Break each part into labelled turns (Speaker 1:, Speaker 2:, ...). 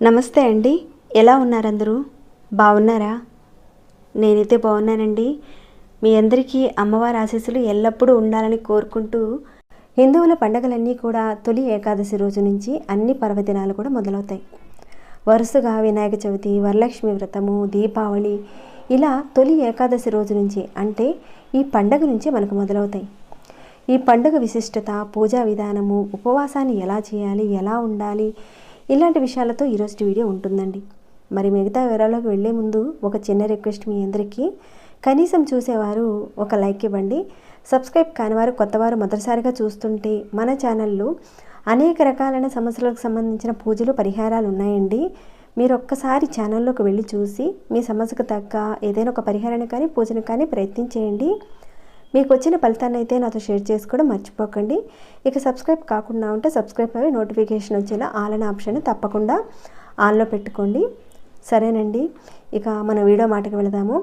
Speaker 1: నమస్తే అండి. ఎలా ఉన్నారందరూ? బాగున్నారా? నేనైతే బాగున్నానండి. మీ అందరికీ అమ్మవారి ఆశీస్సులు ఎల్లప్పుడూ ఉండాలని కోరుకుంటూ హిందువుల పండగలన్నీ కూడా తొలి ఏకాదశి రోజు నుంచి అన్ని పర్వదినాలు కూడా మొదలవుతాయి. వరుసగా వినాయక చవితి వరలక్ష్మి వ్రతము దీపావళి ఇలా తొలి ఏకాదశి రోజు నుంచి అంటే ఈ పండగ నుంచి మనకు మొదలవుతాయి. ఈ పండుగ విశిష్టత పూజా విధానము ఉపవాసాన్ని ఎలా చేయాలి ఎలా ఉండాలి ఇలాంటి విషయాలతో ఈరోజు వీడియో ఉంటుందండి. మరి మిగతా వివరాల్లోకి వెళ్ళే ముందు ఒక చిన్న రిక్వెస్ట్ మీ అందరికీ. కనీసం చూసేవారు ఒక లైక్ ఇవ్వండి. సబ్స్క్రైబ్ కానివారు కొత్తవారు మొదటిసారిగా చూస్తుంటే మన ఛానల్లో అనేక రకాలైన సమస్యలకు సంబంధించిన పూజలు పరిహారాలు ఉన్నాయండి. మీరు ఒక్కసారి ఛానల్లోకి వెళ్ళి చూసి మీ సమస్యకు తగ్గ ఏదైనా ఒక పరిహారాన్ని కానీ పూజను కానీ ప్రయత్నించేయండి. మీకు వచ్చిన ఫలితాన్ని అయితే నాతో షేర్ చేసుకోవడం మర్చిపోకండి. ఇక సబ్స్క్రైబ్ కాకుండా ఉంటే సబ్స్క్రైబ్ అవి నోటిఫికేషన్ వచ్చేలా ఆల్ అనే ఆప్షన్ తప్పకుండా ఆన్లో పెట్టుకోండి. సరేనండి. ఇక మన వీడియో మాటకి వెళదాము.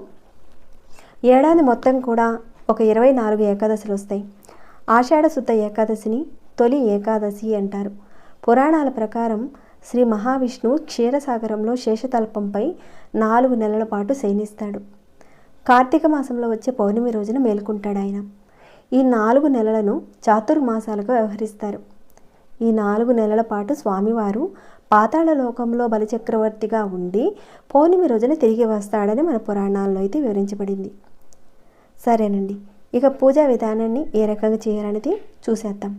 Speaker 1: ఏడాది మొత్తం కూడా ఒక ఇరవై నాలుగు ఏకాదశులు వస్తాయి. ఆషాఢ శుద్ధ ఏకాదశిని తొలి ఏకాదశి అంటారు. పురాణాల ప్రకారం శ్రీ మహావిష్ణువు క్షీరసాగరంలో శేషతల్పంపై నాలుగు నెలల పాటు శయనిస్తాడు. కార్తీక మాసంలో వచ్చే పౌర్ణమి రోజున మేలుకుంటాడు ఆయన. ఈ నాలుగు నెలలను చాతుర్మాసాలుగా వ్యవహరిస్తారు. ఈ నాలుగు నెలల పాటు స్వామివారు పాతాళ లోకంలో బలిచక్రవర్తిగా ఉండి పౌర్ణమి రోజున తిరిగి వస్తాడని మన పురాణాల్లో అయితే వివరించబడింది. సరేనండి. ఇక పూజా విధానాన్ని ఏ రకంగా చేయాలనేది చూసేద్దాం.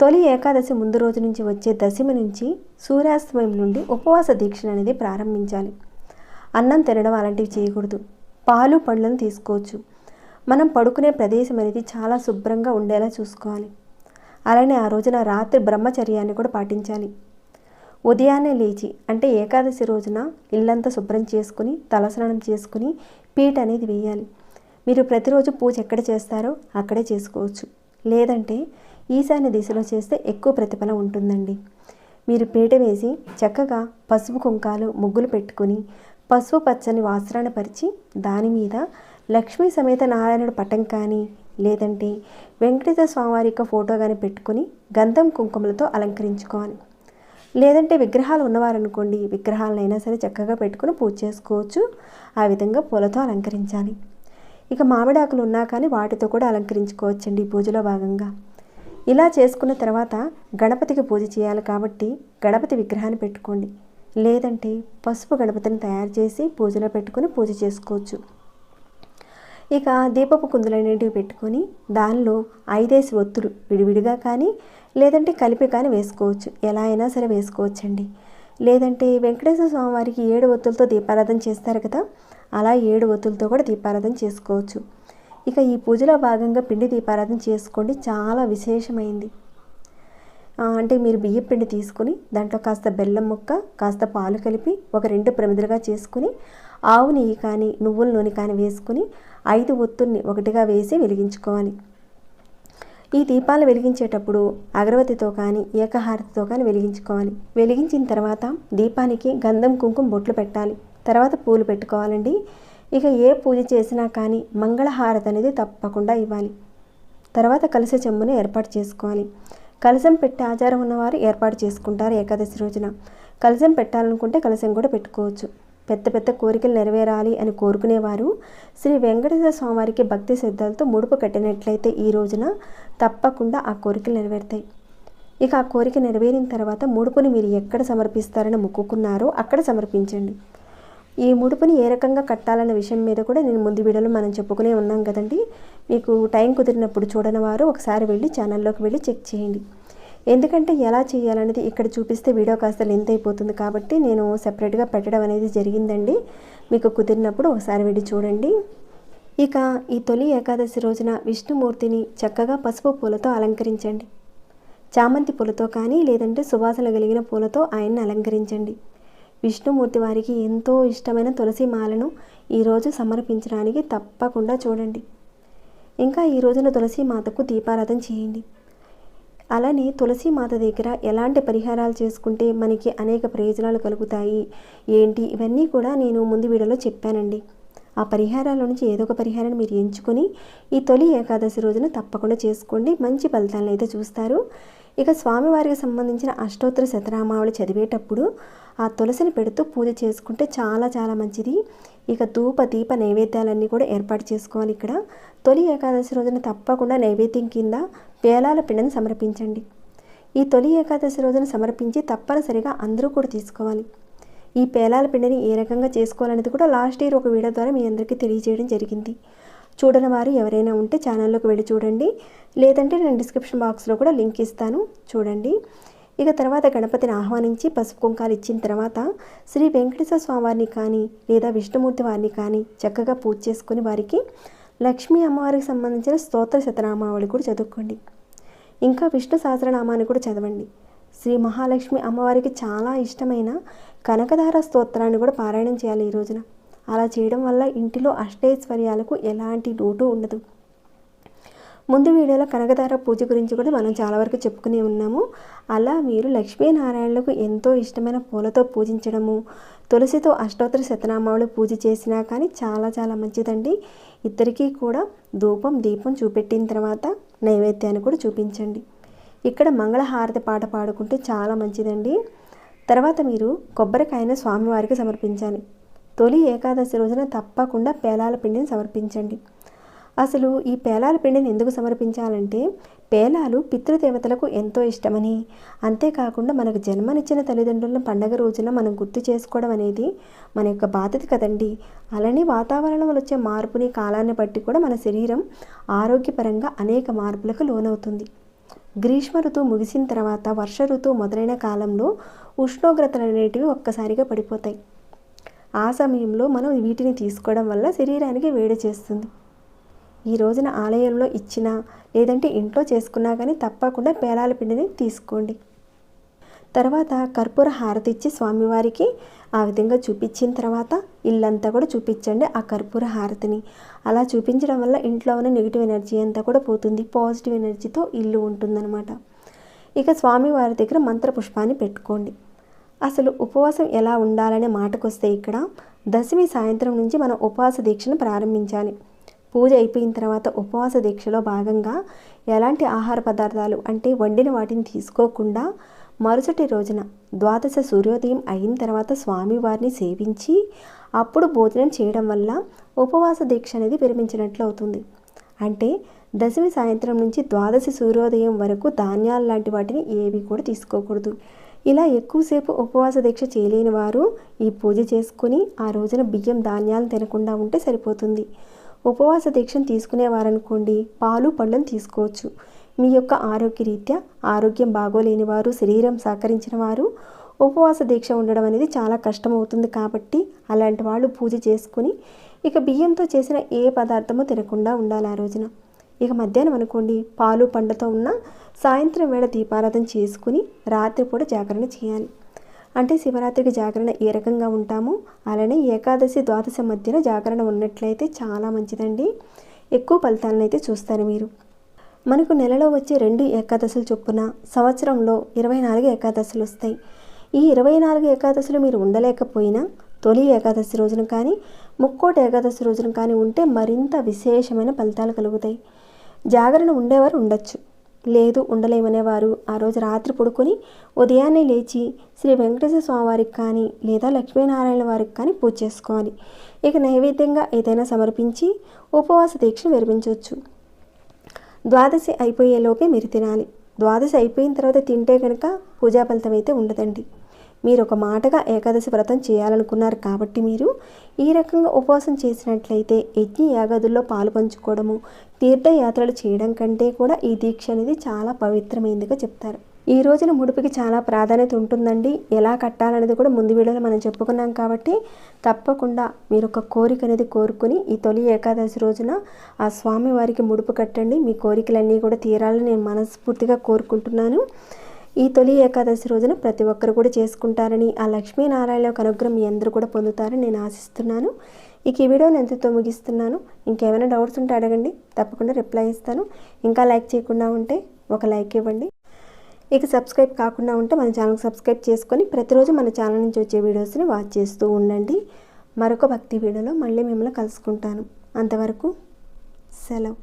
Speaker 1: తొలి ఏకాదశి ముందు రోజు నుంచి వచ్చే దశమి నుంచి సూర్యాస్తమయం నుండి ఉపవాస దీక్షను అనేది ప్రారంభించాలి. అన్నం తినడం అలాంటివి చేయకూడదు. పాలు పండ్లను తీసుకోవచ్చు. మనం పడుకునే ప్రదేశం అనేది చాలా శుభ్రంగా ఉండేలా చూసుకోవాలి. అలానే ఆ రోజున రాత్రి బ్రహ్మచర్యాన్ని కూడా పాటించాలి. ఉదయాన్నే లేచి అంటే ఏకాదశి రోజున ఇల్లంతా శుభ్రం చేసుకుని తలస్నానం చేసుకుని పీట అనేది వేయాలి. మీరు ప్రతిరోజు పూజ ఎక్కడ చేస్తారో అక్కడే చేసుకోవచ్చు. లేదంటే ఈశాన్య దిశలో చేస్తే ఎక్కువ ప్రతిఫలం ఉంటుందండి. మీరు పీట వేసి చక్కగా పసుపు కుంకాలు ముగ్గులు పెట్టుకుని పసుపు పచ్చని వాస్త్రాన్ని పరిచి దాని మీద లక్ష్మీ సమేత నారాయణుడు పటం కానీ లేదంటే వెంకటేశ్వర స్వామివారి యొక్క ఫోటో కానీ పెట్టుకుని గంధం కుంకుమలతో అలంకరించుకోవాలి. లేదంటే విగ్రహాలు ఉన్నవారనుకోండి విగ్రహాలనైనా సరే చక్కగా పెట్టుకుని పూజ చేసుకోవచ్చు. ఆ విధంగా పూలతో అలంకరించాలి. ఇక మామిడాకులు ఉన్నా కానీ వాటితో కూడా అలంకరించుకోవచ్చండి పూజలో భాగంగా. ఇలా చేసుకున్న తర్వాత గణపతికి పూజ చేయాలి కాబట్టి గణపతి విగ్రహాన్ని పెట్టుకోండి. లేదంటే పసుపు గణపతిని తయారు చేసి పూజలో పెట్టుకొని పూజ చేసుకోవచ్చు. ఇక దీపపు కుందులనేటివి పెట్టుకొని దానిలో ఐదేసి ఒత్తులు విడివిడిగా కానీ లేదంటే కలిపి కానీ వేసుకోవచ్చు. ఎలా అయినా సరే వేసుకోవచ్చండి. లేదంటే వెంకటేశ్వర స్వామివారికి ఏడు ఒత్తులతో దీపారాధన చేస్తారు కదా అలా ఏడు ఒత్తులతో కూడా దీపారాధన చేసుకోవచ్చు. ఇక ఈ పూజలో భాగంగా పిండి దీపారాధన చేసుకోండి. చాలా విశేషమైంది. అంటే మీరు బియ్య పిండి తీసుకుని దాంట్లో కాస్త బెల్లం ముక్క కాస్త పాలు కలిపి ఒక రెండు ప్రమిదలుగా చేసుకుని ఆవు నెయ్యి కానీ నువ్వుల నూనె కానీ వేసుకుని ఐదు ఒత్తుల్ని ఒకటిగా వేసి వెలిగించుకోవాలి. ఈ దీపాలు వెలిగించేటప్పుడు అగరవతితో కానీ ఏకహారతితో కానీ వెలిగించుకోవాలి. వెలిగించిన తర్వాత దీపానికి గంధం కుంకుమ బొట్లు పెట్టాలి. తర్వాత పూలు పెట్టుకోవాలండి. ఇక ఏ పూజ చేసినా కానీ మంగళహారతి అనేది తప్పకుండా ఇవ్వాలి. తర్వాత కలశ చెంబుని ఏర్పాటు చేసుకోవాలి. కలసం పెట్టే ఆచారం ఉన్నవారు ఏర్పాటు చేసుకుంటారు ఏకాదశి రోజున. కలసం పెట్టాలనుకుంటే కలశం కూడా పెట్టుకోవచ్చు. పెద్ద పెద్ద కోరికలు నెరవేరాలి అని కోరుకునేవారు శ్రీ వెంకటేశ్వర స్వామివారికి భక్తి శ్రద్ధలతో ముడుపు కట్టినట్లయితే ఈ రోజున తప్పకుండా ఆ కోరికలు నెరవేరుతాయి. ఇక ఆ కోరిక నెరవేరిన తర్వాత ముడుపుని మీరు ఎక్కడ సమర్పిస్తారని మొక్కుకున్నారో అక్కడ సమర్పించండి. ఈ ముడుపుని ఏ రకంగా కట్టాలన్న విషయం మీద కూడా నేను ముందు వీడియోలో మనం చెప్పుకునే ఉన్నాం కదండి. మీకు టైం కుదిరినప్పుడు చూడని వారు ఒకసారి వెళ్ళి ఛానల్లోకి వెళ్ళి చెక్ చేయండి. ఎందుకంటే ఎలా చేయాలనేది ఇక్కడ చూపిస్తే వీడియో కాస్త లెంత్ అయిపోతుంది కాబట్టి నేను సెపరేట్గా పెట్టడం అనేది జరిగిందండి. మీకు కుదిరినప్పుడు ఒకసారి వెళ్ళి చూడండి. ఇక ఈ తొలి ఏకాదశి రోజున విష్ణుమూర్తిని చక్కగా పసుపు పూలతో అలంకరించండి. చామంతి పూలతో కానీ లేదంటే సువాసన కలిగిన పూలతో ఆయన్ని అలంకరించండి. విష్ణుమూర్తి వారికి ఎంతో ఇష్టమైన తులసి మాలను ఈరోజు సమర్పించడానికి తప్పకుండా చూడండి. ఇంకా ఈ రోజున తులసి మాతకు దీపారాధన చేయండి. అలానే తులసి మాత దగ్గర ఎలాంటి పరిహారాలు చేసుకుంటే మనకి అనేక ప్రయోజనాలు కలుగుతాయి? ఏంటి? ఇవన్నీ కూడా నేను ముందు వీడియోలో చెప్పానండి. ఆ పరిహారాల నుంచి ఏదో ఒక పరిహారాన్ని మీరు ఎంచుకొని ఈ తొలి ఏకాదశి రోజున తప్పకుండా చేసుకోండి. మంచి ఫలితాలను అయితే చూస్తారు. ఇక స్వామివారికి సంబంధించిన అష్టోత్తర శతనామావళి చదివేటప్పుడు ఆ తులసిని పెడుతూ పూజ చేసుకుంటే చాలా చాలా మంచిది. ఇక ధూప దీప నైవేద్యాలన్నీ కూడా ఏర్పాటు చేసుకోవాలి ఇక్కడ. తొలి ఏకాదశి రోజున తప్పకుండా నైవేద్యం కింద పేలాల పిండిని సమర్పించండి. ఈ తొలి ఏకాదశి రోజున సమర్పించి తప్పనిసరిగా అందరూ కూడా తీసుకోవాలి. ఈ పేలాల పిండిని ఏ రకంగా చేసుకోవాలనేది కూడా లాస్ట్ ఇయర్ ఒక వీడియో ద్వారా మీ అందరికీ తెలియజేయడం జరిగింది. చూడని వారు ఎవరైనా ఉంటే ఛానల్లోకి వెళ్ళి చూడండి. లేదంటే నేను డిస్క్రిప్షన్ బాక్స్లో కూడా లింక్ ఇస్తాను. చూడండి. ఇక తర్వాత గణపతిని ఆహ్వానించి పసుపు కుంకాలు ఇచ్చిన తర్వాత శ్రీ వెంకటేశ్వర స్వామి వారిని కానీ లేదా విష్ణుమూర్తి వారిని కానీ చక్కగా పూజ చేసుకుని వారికి లక్ష్మీ అమ్మవారికి సంబంధించిన స్తోత్ర శతనామావళి కూడా చదువుకోండి. ఇంకా విష్ణు సహస్రనామాన్ని కూడా చదవండి. శ్రీ మహాలక్ష్మి అమ్మవారికి చాలా ఇష్టమైన కనకధార స్తోత్రాన్ని కూడా పారాయణం చేయాలి ఈ రోజున. అలా చేయడం వల్ల ఇంటిలో అష్టైశ్వర్యాలకు ఎలాంటి లోటు ఉండదు. ముందు వీడియోలో కనకధార పూజ గురించి కూడా మనం చాలా వరకు చెప్పుకునే ఉన్నాము. అలా మీరు లక్ష్మీనారాయణులకు ఎంతో ఇష్టమైన పూలతో పూజించడము తులసితో అష్టోత్తర శతనామాలు పూజ చేసినా కానీ చాలా చాలా మంచిదండి. ఇద్దరికీ కూడా ధూపం దీపం చూపెట్టిన తర్వాత నైవేద్యాన్ని కూడా చూపించండి. ఇక్కడ మంగళహారతి పాట పాడుకుంటే చాలా మంచిదండి. తర్వాత మీరు కొబ్బరికాయను స్వామివారికి సమర్పించాలి. తొలి ఏకాదశి రోజున తప్పకుండా పేలాల పిండిని సమర్పించండి. అసలు ఈ పేలాల పిండిని ఎందుకు సమర్పించాలంటే పేలాలు పితృదేవతలకు ఎంతో ఇష్టమని. అంతేకాకుండా మనకు జన్మనిచ్చిన తల్లిదండ్రులను పండగ రోజున మనం గుర్తు చేసుకోవడం అనేది మన యొక్క బాధ్యత కదండి. అలానే వాతావరణంలో వచ్చే మార్పుని కాలాన్ని బట్టి కూడా మన శరీరం ఆరోగ్యపరంగా అనేక మార్పులకు లోనవుతుంది. గ్రీష్మ ఋతువు ముగిసిన తర్వాత వర్ష ఋతువు మొదలైన కాలంలో ఉష్ణోగ్రతలు అనేటివి ఒక్కసారిగా పడిపోతాయి. ఆ సమయంలో మనం వీటిని తీసుకోవడం వల్ల శరీరానికి వేడి చేస్తుంది. ఈ రోజున ఆలయంలో ఇచ్చిన లేదంటే ఇంట్లో చేసుకున్నా కానీ తప్పకుండా పేలాల పిండిని తీసుకోండి. తర్వాత కర్పూర హారతి ఇచ్చి స్వామివారికి ఆ విధంగా చూపించిన తర్వాత ఇల్లంతా కూడా చూపించండి ఆ కర్పూర హారతిని. అలా చూపించడం వల్ల ఇంట్లో ఉన్న నెగిటివ్ ఎనర్జీ అంతా కూడా పోతుంది. పాజిటివ్ ఎనర్జీతో ఇల్లు ఉంటుందన్నమాట. ఇక స్వామివారి దగ్గర మంత్ర పుష్పాన్ని పెట్టుకోండి. అసలు ఉపవాసం ఎలా ఉండాలనే మాటకొస్తే ఇక్కడ దశమి సాయంత్రం నుంచి మనం ఉపవాస దీక్షను ప్రారంభించాలి. పూజ అయిపోయిన తర్వాత ఉపవాస దీక్షలో భాగంగా ఎలాంటి ఆహార పదార్థాలు అంటే వండిన వాటిని తీసుకోకుండా మరుసటి రోజున ద్వాదశ సూర్యోదయం అయిన తర్వాత స్వామివారిని సేవించి అప్పుడు భోజనం చేయడం వల్ల ఉపవాస దీక్ష అనేది విరమించినట్లు అవుతుంది. అంటే దశమి సాయంత్రం నుంచి ద్వాదశి సూర్యోదయం వరకు ధాన్యాలు లాంటి వాటిని ఏవి కూడా తీసుకోకూడదు. ఇలా ఎక్కువసేపు ఉపవాస దీక్ష చేయలేని వారు ఈ పూజ చేసుకుని ఆ రోజున బియ్యం ధాన్యాలు తినకుండా ఉంటే సరిపోతుంది. ఉపవాస దీక్షను తీసుకునేవారనుకోండి పాలు పళ్ళను తీసుకోవచ్చు. మీ యొక్క ఆరోగ్య రీత్యా ఆరోగ్యం బాగోలేని వారు శరీరం సహకరించిన వారు ఉపవాస దీక్ష ఉండడం అనేది చాలా కష్టమవుతుంది కాబట్టి అలాంటి వాళ్ళు పూజ చేసుకుని ఇక బియ్యంతో చేసిన ఏ పదార్థమో తినకుండా ఉండాలి ఆ రోజున. ఇక మధ్యాహ్నం అనుకోండి పాలు పండుతో ఉన్న సాయంత్రం వేళ దీపారాధన చేసుకుని రాత్రిపూట జాగరణ చేయాలి. అంటే శివరాత్రికి జాగరణ ఏ రకంగా ఉంటామో అలానే ఏకాదశి ద్వాదశి మధ్యన జాగరణ ఉన్నట్లయితే చాలా మంచిదండి. ఎక్కువ ఫలితాలను అయితే చూస్తారు మీరు. మనకు నెలలో వచ్చే రెండు ఏకాదశులు చొప్పున సంవత్సరంలో ఇరవై నాలుగు ఏకాదశులు వస్తాయి. ఈ ఇరవై నాలుగు ఏకాదశులు మీరు ఉండలేకపోయినా తొలి ఏకాదశి రోజున కానీ ముక్కోటి ఏకాదశి రోజున కానీ ఉంటే మరింత విశేషమైన ఫలితాలు కలుగుతాయి. జాగరణ ఉండేవారు ఉండొచ్చు. లేదు ఉండలేమనేవారు. ఆ రోజు రాత్రి పడుకొని ఉదయాన్నే లేచి శ్రీ వెంకటేశ్వర స్వామి వారికి కానీ లేదా లక్ష్మీనారాయణ వారికి కానీ పూజ చేసుకోవాలి. ఇక నైవేద్యంగా ఏదైనా సమర్పించి ఉపవాస దీక్ష విరమించవచ్చు. ద్వాదశి అయిపోయేలోపే మీరు తినాలి. ద్వాదశి అయిపోయిన తర్వాత తింటే కనుక పూజా ఫలితం అయితే ఉండదండి. మీరు ఒక మాటగా ఏకాదశి వ్రతం చేయాలనుకున్నారు కాబట్టి మీరు ఈ రకంగా ఉపవాసం చేసినట్లయితే యజ్ఞ యాగాదుల్లో పాలు పంచుకోవడము తీర్థయాత్రలు చేయడం కంటే కూడా ఈ దీక్ష అనేది చాలా పవిత్రమైందిగా చెప్తారు. ఈ రోజున ముడుపుకి చాలా ప్రాధాన్యత ఉంటుందండి. ఎలా కట్టాలనేది కూడా ముందు వీడియోలో మనం చెప్పుకున్నాం కాబట్టి తప్పకుండా మీరు ఒక కోరిక అనేది కోరుకుని ఈ తొలి ఏకాదశి రోజున ఆ స్వామి వారికి ముడుపు కట్టండి. మీ కోరికలన్నీ కూడా తీరాలని నేను మనస్ఫూర్తిగా కోరుకుంటున్నాను. ఈ తొలి ఏకాదశి రోజున ప్రతి ఒక్కరు కూడా చేసుకుంటారని ఆ లక్ష్మీనారాయణ యొక్క అనుగ్రహం మీ అందరూ కూడా పొందుతారని నేను ఆశిస్తున్నాను. ఇక ఈ వీడియోని ఎంతతో ముగిస్తున్నాను. ఇంకేమైనా డౌట్స్ ఉంటే అడగండి. తప్పకుండా రిప్లై ఇస్తాను. ఇంకా లైక్ చేయకుండా ఉంటే ఒక లైక్ ఇవ్వండి. ఇక సబ్స్క్రైబ్ కాకుండా ఉంటే మన ఛానల్కి సబ్స్క్రైబ్ చేసుకొని ప్రతిరోజు మన ఛానల్ నుంచి వచ్చే వీడియోస్ని వాచ్ చేస్తూ ఉండండి. మరొక భక్తి వీడియోలో మళ్ళీ మిమ్మల్ని కలుసుకుంటాను. అంతవరకు సెలవు.